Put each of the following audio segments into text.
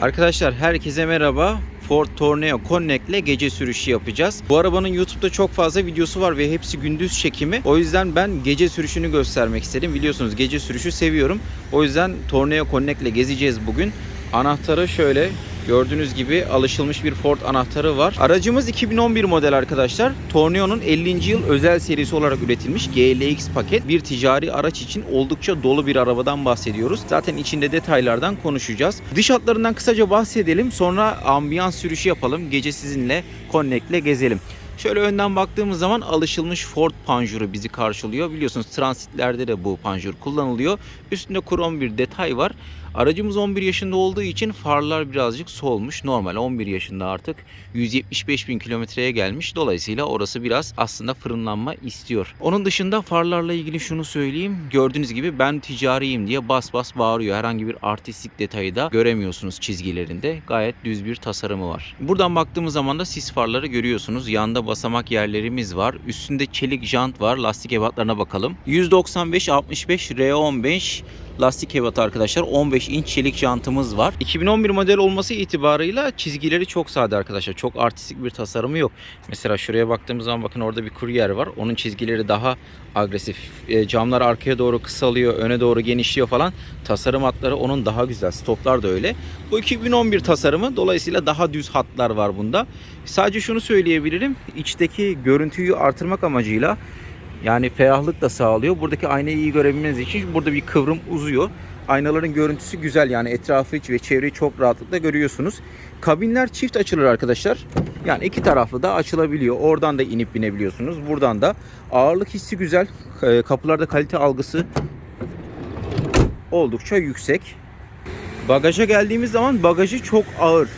Arkadaşlar herkese merhaba. Ford Tourneo Connect ile gece sürüşü yapacağız. Bu arabanın YouTube'da çok fazla videosu var ve hepsi gündüz çekimi. O yüzden ben gece sürüşünü göstermek istedim. Biliyorsunuz gece sürüşü seviyorum. O yüzden Tourneo Connect ile gezeceğiz bugün. Anahtarı şöyle Gördüğünüz gibi alışılmış bir Ford anahtarı var. Aracımız 2011 model arkadaşlar. Torneo'nun 50. yıl özel serisi olarak üretilmiş GLX paket. Bir ticari araç için oldukça dolu bir arabadan bahsediyoruz. Zaten içinde detaylardan konuşacağız. Dış hatlarından kısaca bahsedelim. Sonra ambiyans sürüşü yapalım. Gece sizinle Connect'le gezelim. Şöyle önden baktığımız zaman alışılmış Ford panjuru bizi karşılıyor. Biliyorsunuz transitlerde de bu panjur kullanılıyor. Üstünde krom bir detay var. Aracımız 11 yaşında olduğu için farlar birazcık solmuş. Normal 11 yaşında artık 175 bin kilometreye gelmiş. Dolayısıyla orası biraz aslında fırınlanma istiyor. Onun dışında farlarla ilgili şunu söyleyeyim. Gördüğünüz gibi ben ticariyim diye bas bas bağırıyor. Herhangi bir artistik detayı da göremiyorsunuz çizgilerinde. Gayet düz bir tasarımı var. Buradan baktığımız zaman da sis farları görüyorsunuz. Yanda basamak yerlerimiz var. Üstünde çelik jant var. Lastik ebatlarına bakalım. 195 65 R15 lastik ebatı arkadaşlar. 15 inç çelik jantımız var. 2011 model olması itibarıyla çizgileri çok sade arkadaşlar. Çok artistik bir tasarımı yok. Mesela şuraya baktığımız zaman bakın orada bir kuryer var. Onun çizgileri daha agresif. E, camlar arkaya doğru kısalıyor, öne doğru genişliyor falan. Tasarım hatları onun daha güzel. Stoplar da öyle. Bu 2011 tasarımı dolayısıyla daha düz hatlar var bunda. Sadece şunu söyleyebilirim. İçteki görüntüyü artırmak amacıyla yani ferahlık da sağlıyor. Buradaki aynayı iyi görebilmeniz için burada bir kıvrım uzuyor. Aynaların görüntüsü güzel yani etrafı ve çevreyi çok rahatlıkla görüyorsunuz. Kabinler çift açılır arkadaşlar. Yani iki taraflı da açılabiliyor. Oradan da inip binebiliyorsunuz. Buradan da ağırlık hissi güzel. Ee, Kapılarda kalite algısı oldukça yüksek. Bagaja geldiğimiz zaman bagajı çok ağır.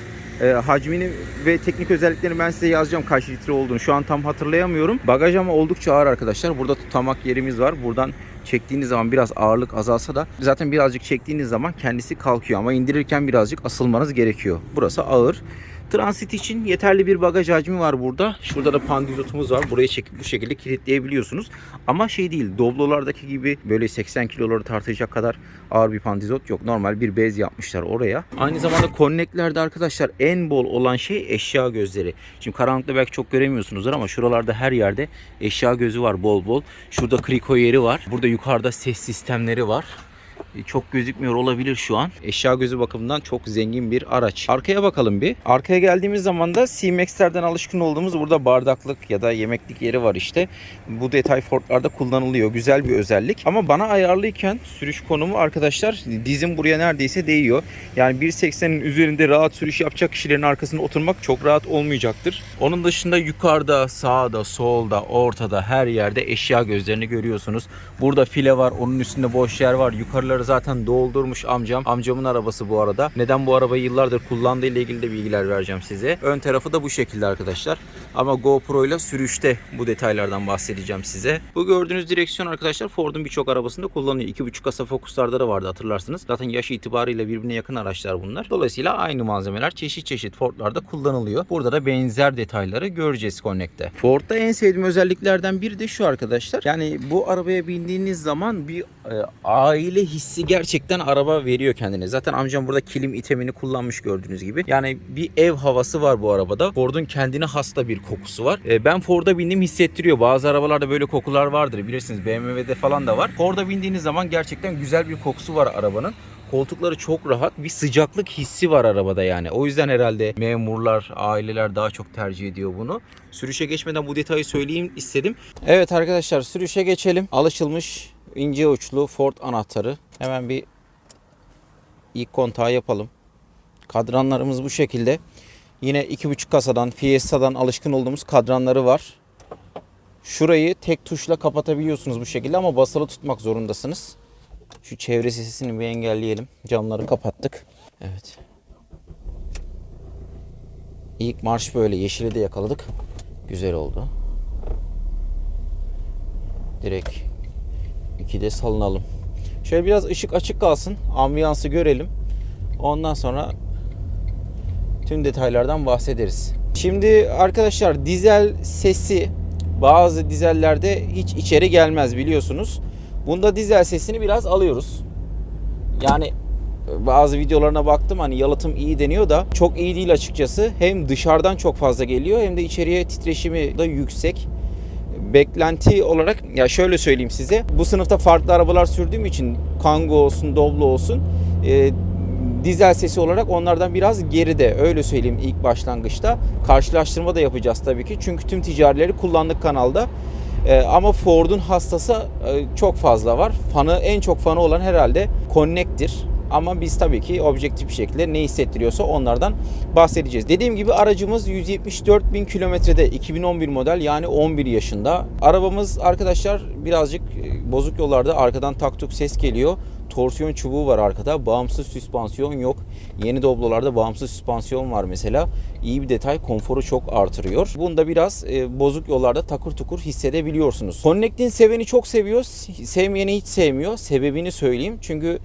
E, hacmini ve teknik özelliklerini ben size yazacağım kaç litre olduğunu. Şu an tam hatırlayamıyorum. Bagaj ama oldukça ağır arkadaşlar. Burada tutamak yerimiz var. Buradan çektiğiniz zaman biraz ağırlık azalsa da zaten birazcık çektiğiniz zaman kendisi kalkıyor ama indirirken birazcık asılmanız gerekiyor. Burası ağır. Transit için yeterli bir bagaj hacmi var burada. Şurada da pandizotumuz var. Burayı çekip bu şekilde kilitleyebiliyorsunuz. Ama şey değil, Doblo'lardaki gibi böyle 80 kiloları tartacak kadar ağır bir pandizot yok. Normal bir bez yapmışlar oraya. Aynı zamanda Connect'lerde arkadaşlar en bol olan şey eşya gözleri. Şimdi karanlıkta belki çok göremiyorsunuzdur ama şuralarda her yerde eşya gözü var bol bol. Şurada kriko yeri var. Burada yukarıda ses sistemleri var çok gözükmüyor olabilir şu an. Eşya gözü bakımından çok zengin bir araç. Arkaya bakalım bir. Arkaya geldiğimiz zaman da C-Max'lerden alışkın olduğumuz burada bardaklık ya da yemeklik yeri var işte. Bu detay Ford'larda kullanılıyor. Güzel bir özellik. Ama bana ayarlıyken sürüş konumu arkadaşlar dizim buraya neredeyse değiyor. Yani 1.80'in üzerinde rahat sürüş yapacak kişilerin arkasında oturmak çok rahat olmayacaktır. Onun dışında yukarıda, sağda, solda, ortada her yerde eşya gözlerini görüyorsunuz. Burada file var. Onun üstünde boş yer var. Yukarıları zaten doldurmuş amcam. Amcamın arabası bu arada. Neden bu arabayı yıllardır kullandığı ile ilgili de bilgiler vereceğim size. Ön tarafı da bu şekilde arkadaşlar. Ama GoPro ile sürüşte bu detaylardan bahsedeceğim size. Bu gördüğünüz direksiyon arkadaşlar Ford'un birçok arabasında kullanıyor. 2.5 kasa Focus'larda da vardı hatırlarsınız. Zaten yaş itibariyle birbirine yakın araçlar bunlar. Dolayısıyla aynı malzemeler çeşit çeşit Ford'larda kullanılıyor. Burada da benzer detayları göreceğiz Connect'te. Ford'da en sevdiğim özelliklerden biri de şu arkadaşlar. Yani bu arabaya bindiğiniz zaman bir e, aile hissi gerçekten araba veriyor kendine. Zaten amcam burada kilim itemini kullanmış gördüğünüz gibi. Yani bir ev havası var bu arabada. Ford'un kendine hasta bir kokusu var. E, ben Ford'a bindim hissettiriyor. Bazı arabalarda böyle kokular vardır bilirsiniz. BMW'de falan da var. Ford'a bindiğiniz zaman gerçekten güzel bir kokusu var arabanın. Koltukları çok rahat. Bir sıcaklık hissi var arabada yani. O yüzden herhalde memurlar, aileler daha çok tercih ediyor bunu. Sürüşe geçmeden bu detayı söyleyeyim istedim. Evet arkadaşlar sürüşe geçelim. Alışılmış ince uçlu Ford anahtarı. Hemen bir ilk kontağı yapalım. Kadranlarımız bu şekilde. Yine 2.5 kasadan, Fiesta'dan alışkın olduğumuz kadranları var. Şurayı tek tuşla kapatabiliyorsunuz bu şekilde ama basılı tutmak zorundasınız. Şu çevre sesini bir engelleyelim. Camları kapattık. Evet. İlk marş böyle. Yeşili de yakaladık. Güzel oldu. Direkt 2'de salınalım. Şöyle biraz ışık açık kalsın. Ambiyansı görelim. Ondan sonra tüm detaylardan bahsederiz. Şimdi arkadaşlar dizel sesi bazı dizellerde hiç içeri gelmez biliyorsunuz. Bunda dizel sesini biraz alıyoruz. Yani bazı videolarına baktım hani yalıtım iyi deniyor da çok iyi değil açıkçası. Hem dışarıdan çok fazla geliyor hem de içeriye titreşimi de yüksek. Beklenti olarak ya şöyle söyleyeyim size. Bu sınıfta farklı arabalar sürdüğüm için Kangoo olsun, Doblo olsun e, dizel sesi olarak onlardan biraz geride öyle söyleyeyim ilk başlangıçta. Karşılaştırma da yapacağız tabii ki. Çünkü tüm ticarileri kullandık kanalda. Ee, ama Ford'un hastası e, çok fazla var. Fanı en çok fanı olan herhalde Connect'tir. Ama biz tabii ki objektif bir şekilde ne hissettiriyorsa onlardan bahsedeceğiz. Dediğim gibi aracımız 174 bin kilometrede 2011 model yani 11 yaşında. Arabamız arkadaşlar birazcık e, bozuk yollarda arkadan tak tuk ses geliyor. Torsiyon çubuğu var arkada. Bağımsız süspansiyon yok. Yeni Doblo'larda bağımsız süspansiyon var mesela. İyi bir detay. Konforu çok artırıyor. Bunda biraz e, bozuk yollarda takır tukur hissedebiliyorsunuz. Connect'in seveni çok seviyor. Sevmeyeni hiç sevmiyor. Sebebini söyleyeyim. Çünkü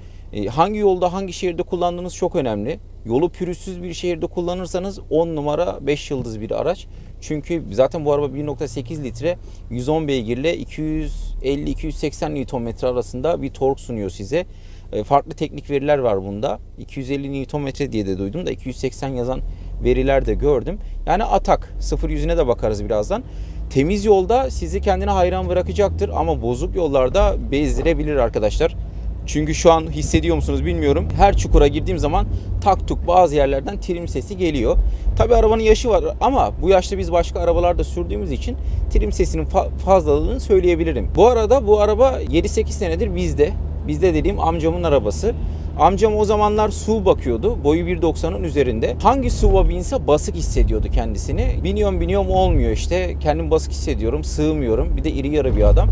hangi yolda hangi şehirde kullandığınız çok önemli. Yolu pürüzsüz bir şehirde kullanırsanız 10 numara 5 yıldız bir araç. Çünkü zaten bu araba 1.8 litre 110 beygirle 250-280 Nm arasında bir tork sunuyor size. E, Farklı teknik veriler var bunda. 250 Nm diye de duydum da 280 yazan veriler de gördüm. Yani atak. Sıfır yüzüne de bakarız birazdan. Temiz yolda sizi kendine hayran bırakacaktır ama bozuk yollarda bezdirebilir arkadaşlar. Çünkü şu an hissediyor musunuz bilmiyorum. Her çukura girdiğim zaman tak tuk bazı yerlerden trim sesi geliyor. Tabi arabanın yaşı var ama bu yaşta biz başka arabalarda sürdüğümüz için trim sesinin fa- fazlalığını söyleyebilirim. Bu arada bu araba 7-8 senedir bizde. Bizde dediğim amcamın arabası. Amcam o zamanlar SUV bakıyordu. Boyu 1.90'ın üzerinde. Hangi SUV'a binse basık hissediyordu kendisini. Biniyorum biniyorum olmuyor işte. Kendim basık hissediyorum, sığmıyorum. Bir de iri yarı bir adam.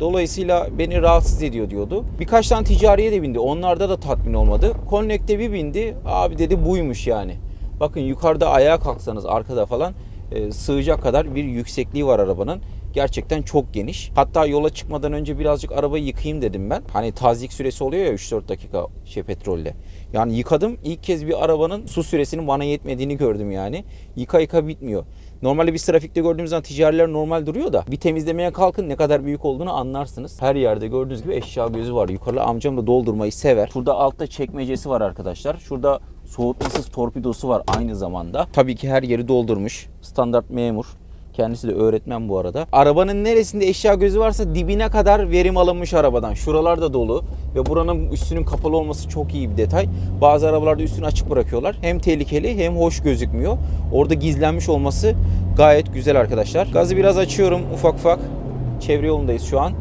Dolayısıyla beni rahatsız ediyor diyordu. Birkaç tane ticariye de bindi. Onlarda da tatmin olmadı. Connect'e bir bindi. Abi dedi buymuş yani. Bakın yukarıda ayağa kalksanız arkada falan e, sığacak kadar bir yüksekliği var arabanın. Gerçekten çok geniş. Hatta yola çıkmadan önce birazcık arabayı yıkayayım dedim ben. Hani tazik süresi oluyor ya 3-4 dakika şey petrolle. Yani yıkadım. İlk kez bir arabanın su süresinin bana yetmediğini gördüm yani. Yıka yıka bitmiyor. Normalde biz trafikte gördüğümüz zaman ticariler normal duruyor da bir temizlemeye kalkın ne kadar büyük olduğunu anlarsınız. Her yerde gördüğünüz gibi eşya gözü var. Yukarıda amcam da doldurmayı sever. Şurada altta çekmecesi var arkadaşlar. Şurada soğutmasız torpidosu var aynı zamanda. Tabii ki her yeri doldurmuş. Standart memur. Kendisi de öğretmen bu arada. Arabanın neresinde eşya gözü varsa dibine kadar verim alınmış arabadan. Şuralar da dolu ve buranın üstünün kapalı olması çok iyi bir detay. Bazı arabalarda üstünü açık bırakıyorlar. Hem tehlikeli hem hoş gözükmüyor. Orada gizlenmiş olması gayet güzel arkadaşlar. Gazı biraz açıyorum ufak ufak. Çevre yolundayız şu an.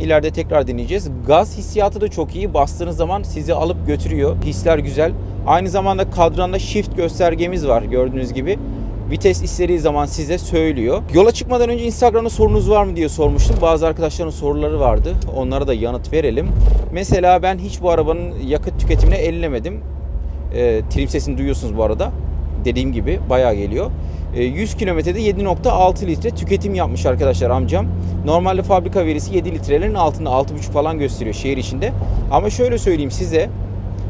İleride tekrar deneyeceğiz. Gaz hissiyatı da çok iyi. Bastığınız zaman sizi alıp götürüyor. Hisler güzel. Aynı zamanda kadranda shift göstergemiz var gördüğünüz gibi. Vites istediği zaman size söylüyor. Yola çıkmadan önce Instagram'da sorunuz var mı diye sormuştum. Bazı arkadaşların soruları vardı. Onlara da yanıt verelim. Mesela ben hiç bu arabanın yakıt tüketimini ellemedim. E, trim sesini duyuyorsunuz bu arada. Dediğim gibi bayağı geliyor. E, 100 kilometrede 7.6 litre tüketim yapmış arkadaşlar amcam. Normalde fabrika verisi 7 litrelerin altında 6.5 falan gösteriyor şehir içinde. Ama şöyle söyleyeyim size.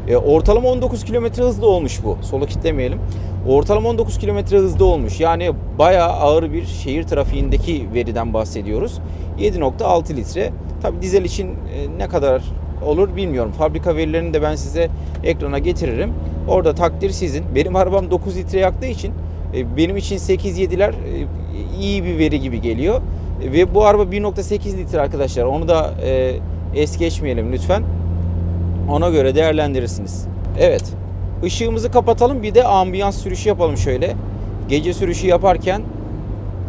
E, ortalama 19 kilometre hızlı olmuş bu. Solu kitlemeyelim. Ortalama 19 kilometre hızda olmuş. Yani bayağı ağır bir şehir trafiğindeki veriden bahsediyoruz. 7.6 litre. Tabi dizel için e, ne kadar olur bilmiyorum. Fabrika verilerini de ben size ekrana getiririm. Orada takdir sizin. Benim arabam 9 litre yaktığı için e, benim için 8-7'ler e, iyi bir veri gibi geliyor. Ve bu araba 1.8 litre arkadaşlar. Onu da es geçmeyelim lütfen. Ona göre değerlendirirsiniz. Evet. Işığımızı kapatalım bir de ambiyans sürüşü yapalım şöyle. Gece sürüşü yaparken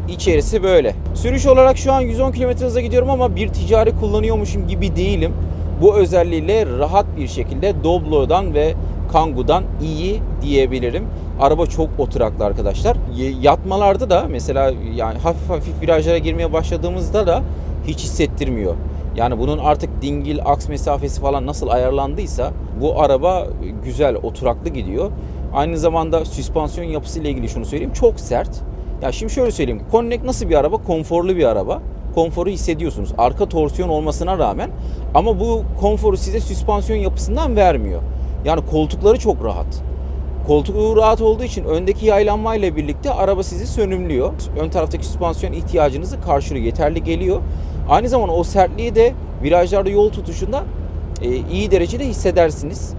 içerisi böyle. Sürüş olarak şu an 110 km hıza gidiyorum ama bir ticari kullanıyormuşum gibi değilim. Bu özelliğiyle rahat bir şekilde Doblo'dan ve Kangoo'dan iyi diyebilirim. Araba çok oturaklı arkadaşlar. Yatmalarda da mesela yani hafif hafif virajlara girmeye başladığımızda da hiç hissettirmiyor. Yani bunun artık dingil aks mesafesi falan nasıl ayarlandıysa bu araba güzel oturaklı gidiyor. Aynı zamanda süspansiyon yapısı ile ilgili şunu söyleyeyim. Çok sert. Ya şimdi şöyle söyleyeyim. Connect nasıl bir araba? Konforlu bir araba. Konforu hissediyorsunuz. Arka torsiyon olmasına rağmen ama bu konforu size süspansiyon yapısından vermiyor. Yani koltukları çok rahat. Koltuğu rahat olduğu için öndeki yaylanmayla birlikte araba sizi sönümlüyor. Ön taraftaki süspansiyon ihtiyacınızı karşılıyor. Yeterli geliyor. Aynı zamanda o sertliği de virajlarda yol tutuşunda e, iyi derecede hissedersiniz.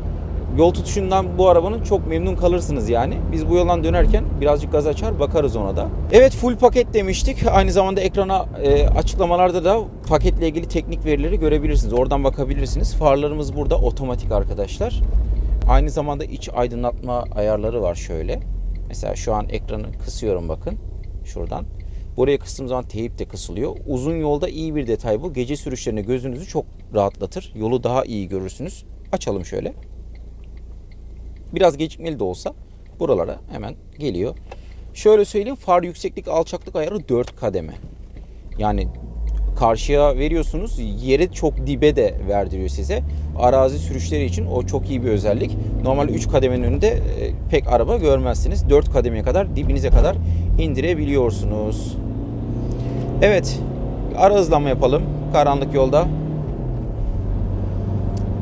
Yol tutuşundan bu arabanın çok memnun kalırsınız yani. Biz bu yoldan dönerken birazcık gaz açar bakarız ona da. Evet full paket demiştik. Aynı zamanda ekrana e, açıklamalarda da paketle ilgili teknik verileri görebilirsiniz. Oradan bakabilirsiniz. Farlarımız burada otomatik arkadaşlar. Aynı zamanda iç aydınlatma ayarları var şöyle. Mesela şu an ekranı kısıyorum bakın şuradan. Buraya kıstığım zaman teyip de kısılıyor. Uzun yolda iyi bir detay bu. Gece sürüşlerinde gözünüzü çok rahatlatır. Yolu daha iyi görürsünüz. Açalım şöyle. Biraz gecikmeli de olsa buralara hemen geliyor. Şöyle söyleyeyim far yükseklik alçaklık ayarı 4 kademe. Yani karşıya veriyorsunuz yeri çok dibe de verdiriyor size. Arazi sürüşleri için o çok iyi bir özellik. Normal 3 kademenin önünde e, pek araba görmezsiniz. 4 kademeye kadar dibinize kadar indirebiliyorsunuz. Evet ara hızlanma yapalım karanlık yolda.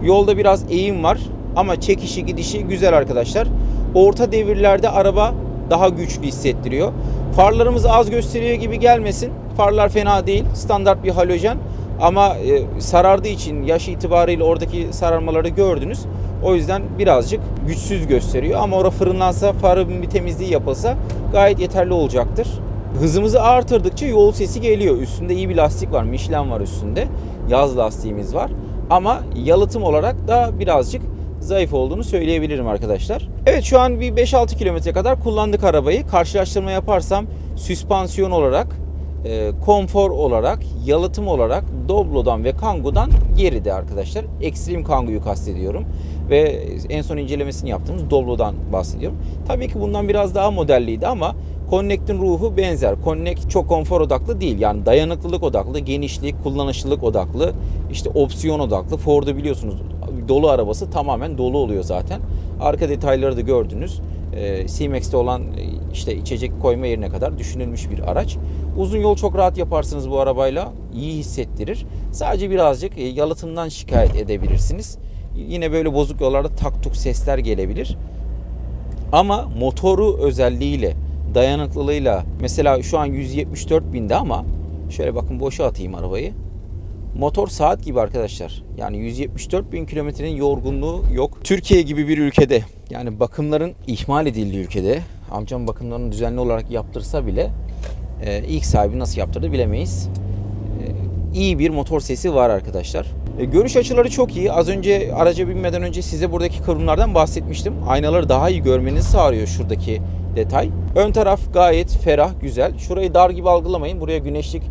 Yolda biraz eğim var ama çekişi gidişi güzel arkadaşlar. Orta devirlerde araba daha güçlü hissettiriyor. Farlarımız az gösteriyor gibi gelmesin. Farlar fena değil. Standart bir halojen. Ama e, sarardığı için yaş itibariyle oradaki sararmaları gördünüz. O yüzden birazcık güçsüz gösteriyor. Ama orada fırınlansa, farın bir temizliği yapılsa gayet yeterli olacaktır. Hızımızı artırdıkça yol sesi geliyor. Üstünde iyi bir lastik var. Michelin var üstünde. Yaz lastiğimiz var. Ama yalıtım olarak da birazcık zayıf olduğunu söyleyebilirim arkadaşlar. Evet şu an bir 5-6 kilometre kadar kullandık arabayı. Karşılaştırma yaparsam süspansiyon olarak, e, konfor olarak, yalıtım olarak Doblo'dan ve Kangoo'dan geride arkadaşlar. Extreme Kangoo'yu kastediyorum. Ve en son incelemesini yaptığımız Doblo'dan bahsediyorum. Tabii ki bundan biraz daha modelliydi ama Connect'in ruhu benzer. Connect çok konfor odaklı değil. Yani dayanıklılık odaklı, genişlik, kullanışlılık odaklı, işte opsiyon odaklı. Ford'u biliyorsunuz dolu arabası tamamen dolu oluyor zaten. Arka detayları da gördünüz. E, C-Max'te olan e, işte içecek koyma yerine kadar düşünülmüş bir araç. Uzun yol çok rahat yaparsınız bu arabayla. İyi hissettirir. Sadece birazcık e, yalıtımdan şikayet edebilirsiniz. Yine böyle bozuk yollarda tak tuk sesler gelebilir. Ama motoru özelliğiyle, dayanıklılığıyla mesela şu an 174 binde ama şöyle bakın boşa atayım arabayı. Motor saat gibi arkadaşlar. Yani 174 bin kilometrenin yorgunluğu yok. Türkiye gibi bir ülkede yani bakımların ihmal edildiği ülkede amcam bakımlarını düzenli olarak yaptırsa bile e, ilk sahibi nasıl yaptırdı bilemeyiz. E, iyi bir motor sesi var arkadaşlar. E, görüş açıları çok iyi. Az önce araca binmeden önce size buradaki kıvrımlardan bahsetmiştim. Aynaları daha iyi görmenizi sağlıyor şuradaki detay. Ön taraf gayet ferah, güzel. Şurayı dar gibi algılamayın. Buraya güneşlik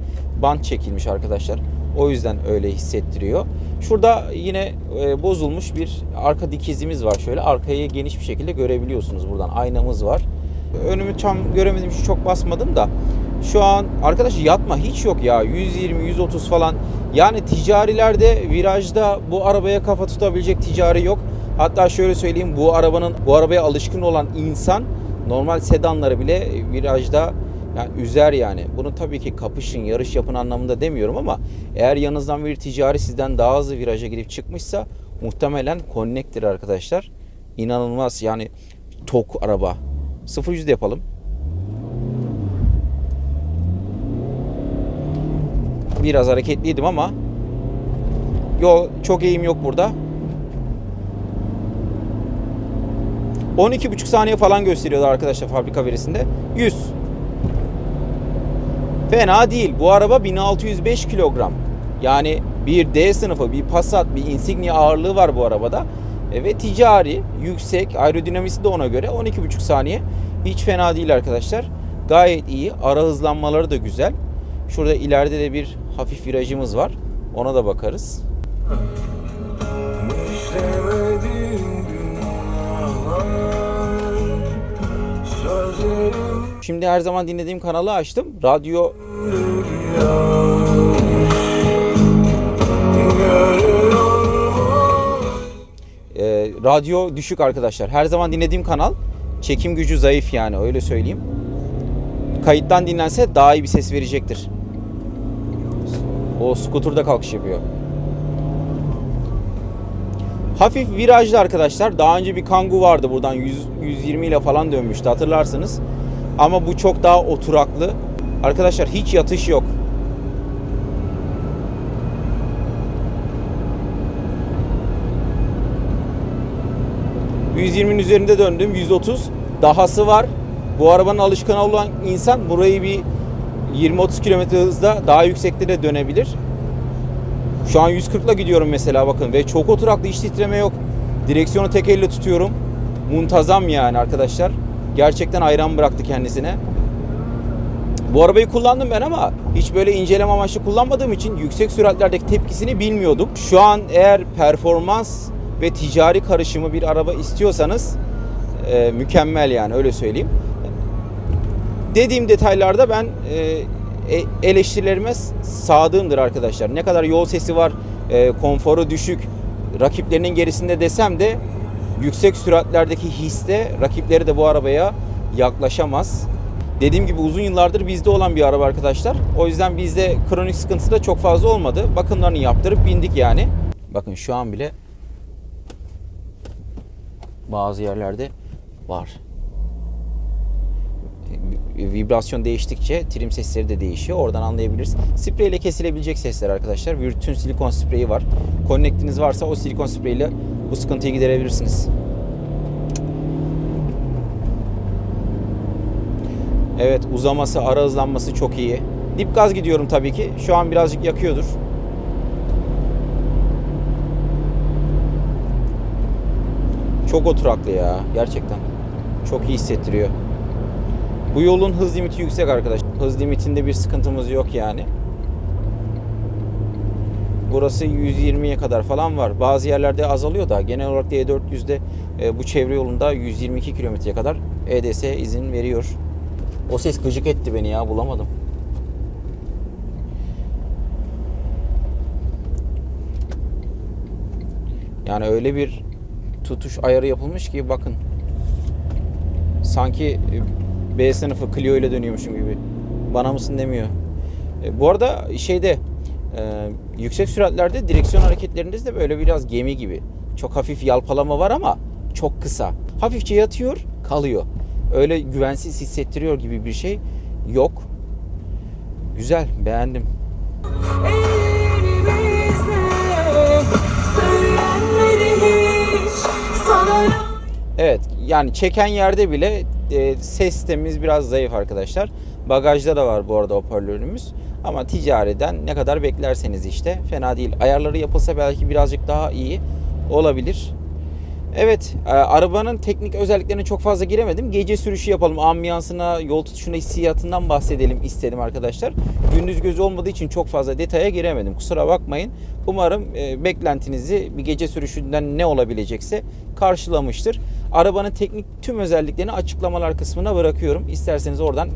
bant çekilmiş arkadaşlar. O yüzden öyle hissettiriyor. Şurada yine e, bozulmuş bir arka dikizimiz var şöyle. Arkayı geniş bir şekilde görebiliyorsunuz buradan. Aynamız var. Önümü tam göremedim çok basmadım da. Şu an arkadaş yatma hiç yok ya. 120 130 falan. Yani ticarilerde virajda bu arabaya kafa tutabilecek ticari yok. Hatta şöyle söyleyeyim bu arabanın bu arabaya alışkın olan insan normal sedanları bile virajda yani üzer yani. Bunu tabii ki kapışın, yarış yapın anlamında demiyorum ama eğer yanınızdan bir ticari sizden daha hızlı viraja girip çıkmışsa muhtemelen Connect'tir arkadaşlar. İnanılmaz yani tok araba. 0 yüzde yapalım. Biraz hareketliydim ama yol çok eğim yok burada. 12,5 saniye falan gösteriyorlar arkadaşlar fabrika verisinde. 100. Fena değil. Bu araba 1605 kilogram. Yani bir D sınıfı, bir Passat, bir Insignia ağırlığı var bu arabada. E, ve ticari, yüksek, aerodinamisi de ona göre 12,5 saniye. Hiç fena değil arkadaşlar. Gayet iyi. Ara hızlanmaları da güzel. Şurada ileride de bir hafif virajımız var. Ona da bakarız. Şimdi her zaman dinlediğim kanalı açtım. Radyo e, radyo düşük arkadaşlar. Her zaman dinlediğim kanal çekim gücü zayıf yani öyle söyleyeyim. Kayıttan dinlense daha iyi bir ses verecektir. O skuturda kalkış yapıyor. Hafif virajlı arkadaşlar. Daha önce bir Kangoo vardı buradan 100, 120 ile falan dönmüştü hatırlarsınız. Ama bu çok daha oturaklı. Arkadaşlar hiç yatış yok. ...120'nin üzerinde döndüm. 130. Dahası var. Bu arabanın alışkanı olan insan burayı bir 20-30 km hızda daha yüksekte de dönebilir. Şu an 140 ile gidiyorum mesela bakın ve çok oturaklı hiç titreme yok. Direksiyonu tek elle tutuyorum. Muntazam yani arkadaşlar. Gerçekten hayran bıraktı kendisine. Bu arabayı kullandım ben ama hiç böyle inceleme amaçlı kullanmadığım için yüksek süratlerdeki tepkisini bilmiyordum. Şu an eğer performans ve ticari karışımı bir araba istiyorsanız e, mükemmel yani öyle söyleyeyim. Dediğim detaylarda ben e, e, eleştirilerime sadığımdır arkadaşlar. Ne kadar yol sesi var, e, konforu düşük, rakiplerinin gerisinde desem de yüksek süratlerdeki histe rakipleri de bu arabaya yaklaşamaz. Dediğim gibi uzun yıllardır bizde olan bir araba arkadaşlar. O yüzden bizde kronik sıkıntısı da çok fazla olmadı. Bakımlarını yaptırıp bindik yani. Bakın şu an bile bazı yerlerde var vibrasyon değiştikçe trim sesleri de değişiyor. Oradan anlayabiliriz. Sprey ile kesilebilecek sesler arkadaşlar. Virtün silikon spreyi var. Connect'iniz varsa o silikon spreyle bu sıkıntıyı giderebilirsiniz. Evet uzaması, ara hızlanması çok iyi. Dip gaz gidiyorum tabii ki. Şu an birazcık yakıyordur. Çok oturaklı ya gerçekten. Çok iyi hissettiriyor. Bu yolun hız limiti yüksek arkadaş. Hız limitinde bir sıkıntımız yok yani. Burası 120'ye kadar falan var. Bazı yerlerde azalıyor da genel olarak D400'de e, bu çevre yolunda 122 kilometreye kadar EDS izin veriyor. O ses gıcık etti beni ya bulamadım. Yani öyle bir tutuş ayarı yapılmış ki bakın. Sanki e, B sınıfı Clio ile dönüyormuşum gibi. Bana mısın demiyor. E, bu arada şeyde e, yüksek süratlerde direksiyon hareketlerinde de böyle biraz gemi gibi. Çok hafif yalpalama var ama çok kısa. Hafifçe yatıyor, kalıyor. Öyle güvensiz hissettiriyor gibi bir şey yok. Güzel, beğendim. Evet yani çeken yerde bile e, ses sistemimiz biraz zayıf arkadaşlar. Bagajda da var bu arada hoparlörümüz. Ama ticariden ne kadar beklerseniz işte fena değil. Ayarları yapılsa belki birazcık daha iyi olabilir. Evet e, arabanın teknik özelliklerine çok fazla giremedim. Gece sürüşü yapalım. Ambiyansına, yol tutuşuna, hissiyatından bahsedelim istedim arkadaşlar. Gündüz gözü olmadığı için çok fazla detaya giremedim. Kusura bakmayın. Umarım e, beklentinizi bir gece sürüşünden ne olabilecekse karşılamıştır. Arabanın teknik tüm özelliklerini açıklamalar kısmına bırakıyorum. İsterseniz oradan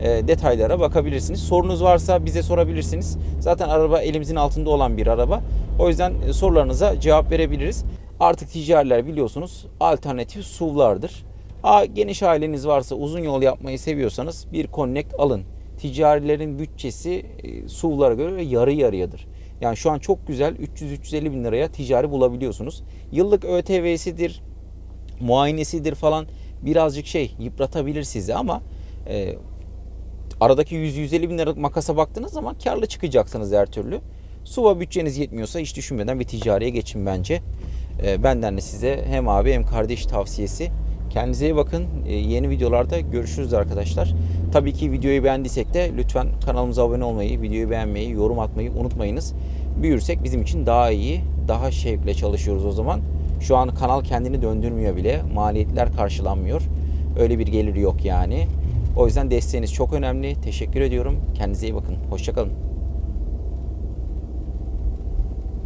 e, detaylara bakabilirsiniz. Sorunuz varsa bize sorabilirsiniz. Zaten araba elimizin altında olan bir araba. O yüzden e, sorularınıza cevap verebiliriz. Artık ticariler biliyorsunuz alternatif SUV'lardır. Ha, geniş aileniz varsa uzun yol yapmayı seviyorsanız bir Connect alın. Ticarilerin bütçesi e, SUV'lara göre yarı yarıyadır. Yani şu an çok güzel 300-350 bin liraya ticari bulabiliyorsunuz. Yıllık ÖTV'sidir, muayenesidir falan birazcık şey yıpratabilir sizi ama e, aradaki 100-150 bin liralık makasa baktığınız zaman karlı çıkacaksınız her türlü. Suva bütçeniz yetmiyorsa hiç düşünmeden bir ticariye geçin bence. E, benden de size hem abi hem kardeş tavsiyesi. Kendinize iyi bakın. E, yeni videolarda görüşürüz arkadaşlar. Tabii ki videoyu beğendiysek de lütfen kanalımıza abone olmayı, videoyu beğenmeyi, yorum atmayı unutmayınız. Büyürsek bizim için daha iyi, daha şevkle çalışıyoruz o zaman. Şu an kanal kendini döndürmüyor bile. Maliyetler karşılanmıyor. Öyle bir geliri yok yani. O yüzden desteğiniz çok önemli. Teşekkür ediyorum. Kendinize iyi bakın. Hoşçakalın.